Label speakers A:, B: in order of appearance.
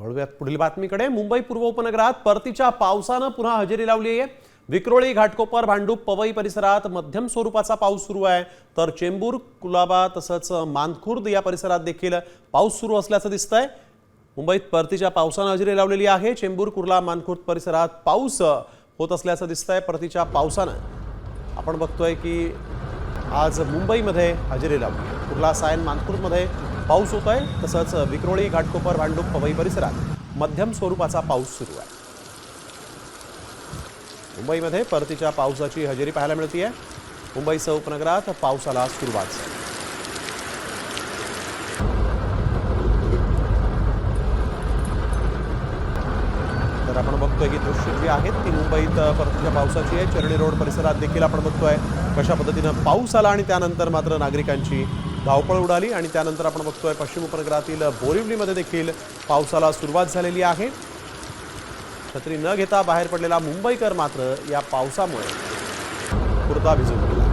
A: वळूयात पुढील बातमीकडे मुंबई पूर्व उपनगरात परतीच्या पावसानं पुन्हा हजेरी लावली आहे. विक्रोळी घाटकोपर भांडूप पवई परिसरात मध्यम स्वरूपाचा पाऊस सुरू आहे. तर चेंबूर कुलाबा तसंच मानखुर्द या परिसरात देखील पाऊस सुरू असल्याचं दिसतंय. मुंबईत परतीच्या पावसानं हजेरी लावलेली आहे. चेंबूर कुर्ला मानखुर्द परिसरात पाऊस होत असल्याचं दिसतंय. परतीच्या पावसानं आपण बघतोय की आज मुंबईमध्ये हजेरी लावली. कुर्ला सायन मानखुर्दमध्ये पाऊस होत आहे तसंच विक्रोळी घाटकोपर भांडूप पवई परिसरात मध्यम स्वरूपाचा पाऊस सुरू आहे. मुंबईमध्ये परतीच्या पावसाची हजेरी पाहायला मिळते आहे मुंबईसह उपनगरात पावसाला सुरुवात झाली. तर आपण बघतोय की दृश्य जी आहेत ती मुंबईत परतीच्या पावसाची आहे. चरणी रोड परिसरात देखील आपण बघतोय कशा पद्धतीनं पाऊस आला आणि त्यानंतर मात्र नागरिकांची धावपळ उडाली आणि त्यानंतर आपण बघतोय पश्चिम उपनगरातील बोरिवलीमध्ये देखील पावसाला सुरुवात झालेली आहे. छत्री न घेता बाहेर पडलेला मुंबईकर मात्र या पावसामुळे पुरता भिजून गेला.